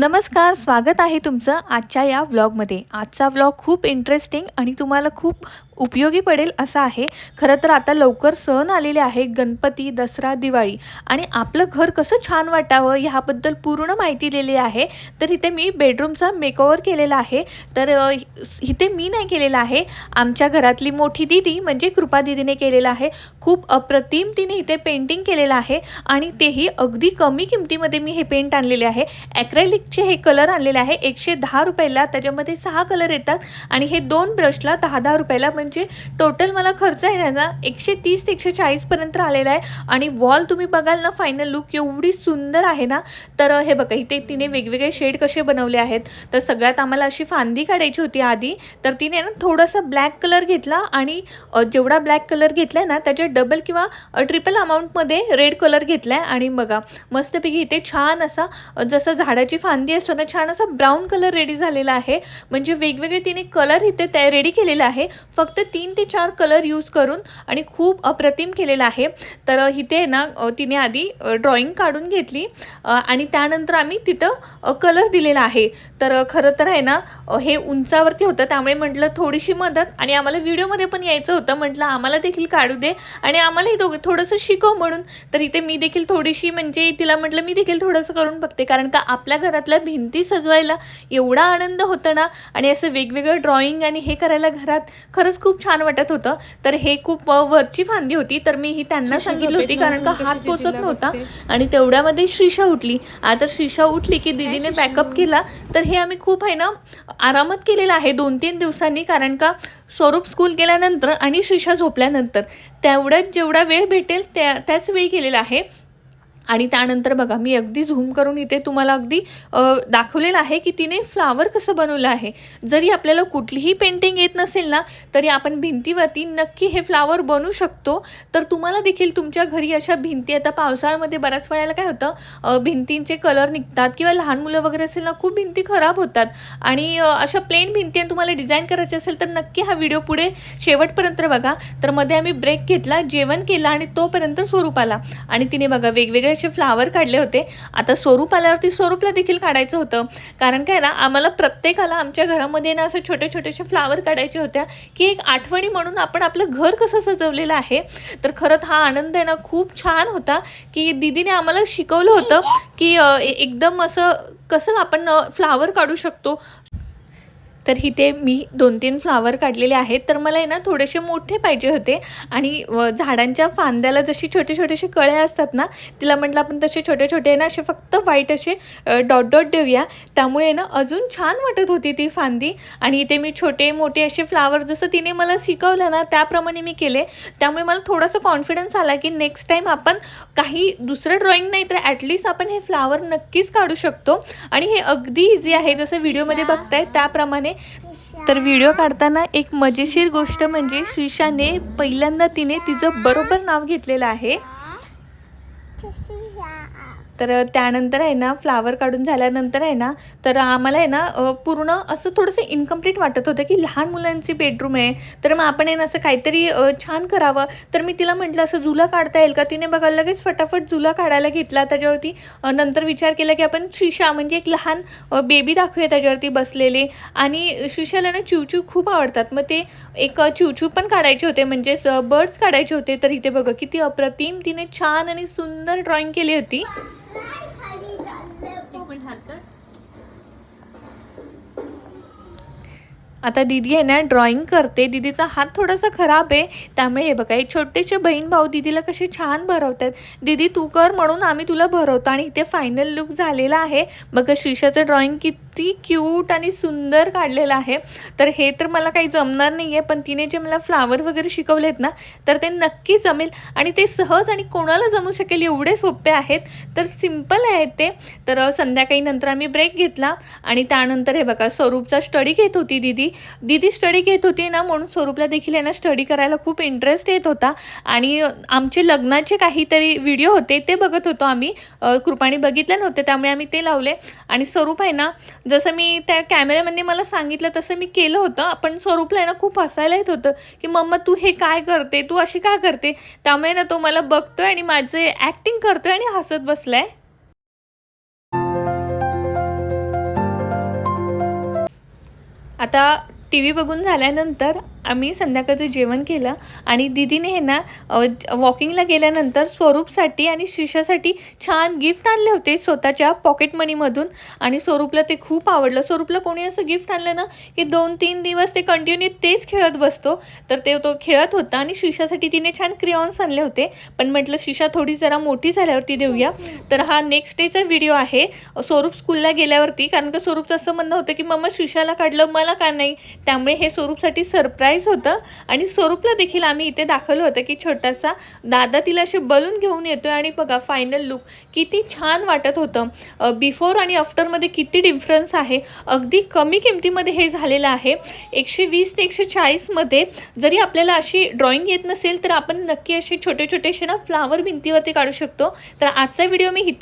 नमस्कार स्वागत आहे तुमचं आजच्या या व्लॉगमध्ये. आजचा व्लॉग खूप इंटरेस्टिंग आणि तुम्हाला खूप उपयोगी पडेल असा आहे. खरं तर आता लवकर सण आलेले आहे गणपती दसरा दिवाळी. आणि आपलं घर कसं छान वाटावं ह्याबद्दल पूर्ण माहिती दिलेली आहे. तर इथे मी बेडरूमचा मेकओव्हर केलेला आहे. तर इथे मी नाही केलेला आहे. आमच्या घरातली मोठी दिदी म्हणजे कृपा दिदीने केलेलं आहे. खूप अप्रतिम तिने इथे पेंटिंग केलेलं आहे. आणि तेही अगदी कमी किमतीमध्ये मी हे पेंट आणलेले आहे. चे हे कलर आणलेले आहे. एकशे दहा रुपयाला त्याच्यामध्ये सहा कलर येतात आणि हे दोन ब्रशला दहा दहा रुपयाला म्हणजे टोटल मला खर्च आहे त्याचा एकशे तीस ते एकशे चाळीसपर्यंत आलेला आहे. आणि वॉल तुम्ही बघाल ना फायनल लुक एवढी सुंदर आहे ना. तर हे बघा इथे तिने वेगवेगळे शेड कसे बनवले आहेत. तर सगळ्यात आम्हाला अशी फांदी काढायची होती आधी. तर तिने ना थोडासा ब्लॅक कलर घेतला आणि जेवढा ब्लॅक कलर घेतला आहे ना त्याच्या डबल किंवा ट्रिपल अमाऊंटमध्ये रेड कलर घेतला आहे आणि बघा मस्तपैकी इथे छान असा जसं झाडाची फांदी असतो ना छान असा ब्राऊन कलर रेडी झालेला आहे. म्हणजे वेगवेगळे तिने कलर इथे त्या रेडी केलेला आहे. फक्त तीन ते चार कलर यूज करून आणि खूप अप्रतिम केलेला आहे. तर इथे ना तिने आधी ड्रॉइंग काढून घेतली. आणि त्यानंतर आम्ही तिथं कलर दिलेला आहे. तर खरं तर आहे ना हे उंचावरती होतं. त्यामुळे म्हटलं थोडीशी मदत आणि आम्हाला व्हिडिओमध्ये पण यायचं होतं. म्हटलं आम्हाला देखील काढू दे आणि आम्हालाही दोघं थोडंसं शिकव म्हणून. तर इथे मी देखील थोडीशी म्हणजे तिला म्हटलं मी देखील थोडंसं करून बघते. कारण का आपल्या घरात घरातल्या भिंती सजवायला एवढा आनंद होतो ना? आणि असं वेगवेगळं ड्रॉइंग आणि हे करायला घरात खरंच खूप छान वाटत होतं. तर हे खूप वरची फांदी होती. तर मी ही त्यांना सांगितली होती कारण का हात पोचत नव्हता आणि तेवढ्यामध्ये श्रीषा उठली. आता श्रीषा उठली की दीदीने बॅकअप केला. तर हे आम्ही खूप आहे ना आरामात केलेलं आहे दोन तीन दिवसांनी कारण का स्वरूप स्कूल गेल्यानंतर आणि श्रीषा झोपल्यानंतर. तेवढ्यात जेवढा वेळ भेटेल त्या त्याच वेळी केलेला आहे. आणि त्यानंतर बघा मी अगदी झूम करून इथे तुम्हाला अगदी दाखवलेलं आहे की तिने फ्लावर कसं बनवलं आहे. जरी आपल्याला कुठलीही पेंटिंग येत नसेल ना तरी आपण भिंतीवरती नक्की हे फ्लावर बनवू शकतो. तर तुम्हाला देखील तुमच्या घरी अशा भिंती आता पावसाळ्यामध्ये बऱ्याच वेळेला काय होतं भिंतींचे कलर निघतात किंवा लहान मुलं वगैरे असेल ना खूप भिंती खराब होतात. आणि अशा प्लेन भिंती आणि तुम्हाला डिझाईन करायची असेल तर नक्की हा व्हिडिओ पुढे शेवटपर्यंत बघा. तर मध्ये आम्ही ब्रेक घेतला जेवण केलं आणि तोपर्यंत स्वरूप आला. आणि तिने बघा वेगवेगळे असे फ्लावर काढले होते. आता स्वरूप आल्यावरती स्वरूपला देखील काढायचं होतं. कारण काय ना आम्हाला प्रत्येकाला आमच्या घरामध्ये ना असं छोटे छोटेसे फ्लावर काढायचे होत्या की एक आठवणी म्हणून आपण आपलं घर कसं सजवलेलं आहे. तर खरंच हा आनंद आहे ना खूप छान होता की दीदीने आम्हाला शिकवलं होतं की एकदम असं कसं आपण फ्लावर काढू शकतो. तर इथे मी दोन तीन फ्लावर काढलेले आहेत. तर मला आहे ना थोडेसे मोठे पाहिजे होते. आणि झाडांच्या फांद्याला जशी छोटे छोटेसे कळे असतात ना तिला म्हटलं आपण तसे छोटे छोटे ना असे फक्त व्हाईट असे डॉट डॉट देऊया. त्यामुळे ना अजून छान वाटत होती ती फांदी. आणि इथे मी छोटे मोठे असे फ्लावर जसं तिने मला शिकवलं ना त्याप्रमाणे मी केले. त्यामुळे मला थोडासा कॉन्फिडन्स आला की नेक्स्ट टाईम आपण काही दुसरं ड्रॉइंग नाही तर ॲटलिस्ट आपण हे फ्लावर नक्कीच काढू शकतो. आणि हे अगदी इझी आहे. जसं व्हिडिओमध्ये बघताय त्याप्रमाणे तर व्हिडिओ काढताना एक मजेशीर गोष्ट म्हणजे श्रीषाने पहिल्यांदा तिने तिचं बरोबर नाव घेतलेलं आहे. तर त्यानंतर आहे ना फ्लावर काढून झाल्यानंतर आहे ना तर आम्हाला आहे ना पूर्ण असं थोडंसं इनकम्प्लीट वाटत होतं की लहान मुलांची बेडरूम आहे. तर मग आपण आहे ना असं काहीतरी छान करावं. तर मी तिला म्हटलं असं झुला काढता येईल का? तिने बघा लगेच फटाफट झुला काढायला घेतला. त्याच्यावरती नंतर विचार केला की आपण शिशा म्हणजे एक लहान बेबी दाखवूया त्याच्यावरती बसलेले. आणि शिशाला ना चिवचिव खूप आवडतात. मग ते एक चिवचिव पण काढायचे होते. म्हणजेच बर्ड्स काढायचे होते. तर इथे बघा किती अप्रतिम तिने छान आणि सुंदर ड्रॉइंग केली होती. आता दीदी आहे ना ड्रॉइंग करते. दीदीचा हात थोडासा खराब आहे. त्यामुळे हे बघा हे छोटेसे बहीण भाऊ दीदीला कसे छान भरवतात. दीदी तू कर म्हणून आम्ही तुला भरवतो. आणि इथे फायनल लुक झालेला आहे. बघा शीशाचं ड्रॉइंग किती क्यूट आणि सुंदर काढलेलं आहे. तर हे तर मला काही जमणार नाही आहे पण तिने जे मला फ्लावर वगैरे शिकवलेत ना तर ते नक्की जमेल. आणि ते सहज आणि कोणाला जमू शकेल एवढे सोपे आहेत. तर सिंपल आहेत ते. तर संध्याकाळी नंतर आम्ही ब्रेक घेतला. आणि त्यानंतर हे बघा स्वरूपचा स्टडी घेत होती दीदी. दीदी स्टडी घेत होती ना म्हणून स्वरूपला देखील आहे ना स्टडी करायला खूप इंटरेस्ट येत होता. आणि आमचे लग्नाचे काहीतरी व्हिडिओ होते ते बघत होतो आम्ही. कृपाणी कृपाने बघितले नव्हते त्यामुळे आम्ही ते लावले. आणि स्वरूप आहे ना जसं मी त्या कॅमेरामॅनने मला सांगितलं तसं मी केलं होतं. पण स्वरूपला आहे ना खूप हसायला येत होतं की मम्मा तू हे काय करते? तू अशी काय करते? त्यामुळे ना तो मला बघतोय आणि माझे ॲक्टिंग करतोय आणि हसत बसलाय. आता टी व्ही बघून झाल्यानंतर आम्ही संध्याकाळचं जेवण केलं आणि दीदीने हे ना वॉकिंगला गेल्यानंतर स्वरूपसाठी आणि शिशासाठी छान गिफ्ट आणले होते स्वतःच्या पॉकेट मनीमधून आणि स्वरूपला ते खूप आवडलं. स्वरूपला कोणी असं गिफ्ट आणलं ना की दोन तीन दिवस ते कंटिन्यू तेच खेळत बसतो. तर ते तो खेळत होता आणि शिशासाठी तिने छान क्रियॉन्स आणले होते. पण म्हटलं शिशा थोडी जरा मोठी झाल्यावरती देऊया. तर हा नेक्स्ट डेचा व्हिडिओ आहे. स्वरूप स्कूलला गेल्यावरती कारण का स्वरूपचं असं म्हणणं होतं की मम्मा शिशाला काढलं मला का नाही? त्यामुळे हे स्वरूपसाठी सरप्राईज होतं. आणि स्वरूपला देखील आम्ही इथे दाखवलं होतं की छोटासा दादा तिला असे बलून घेऊन येतोय आणि बघा फायनल लुक किती छान वाटत होतं. बिफोर आणि आफ्टरमध्ये किती डिफरन्स आहे. अगदी कमी किमतीमध्ये हे झालेलं आहे. एकशे वीस ते एकशे चाळीसमध्ये जरी आपल्याला अशी ड्रॉइंग येत नसेल तर आपण नक्की असे छोटे छोटेसे ना फ्लावर भिंतीवरती काढू शकतो. तर आजचा व्हिडिओ मी इथे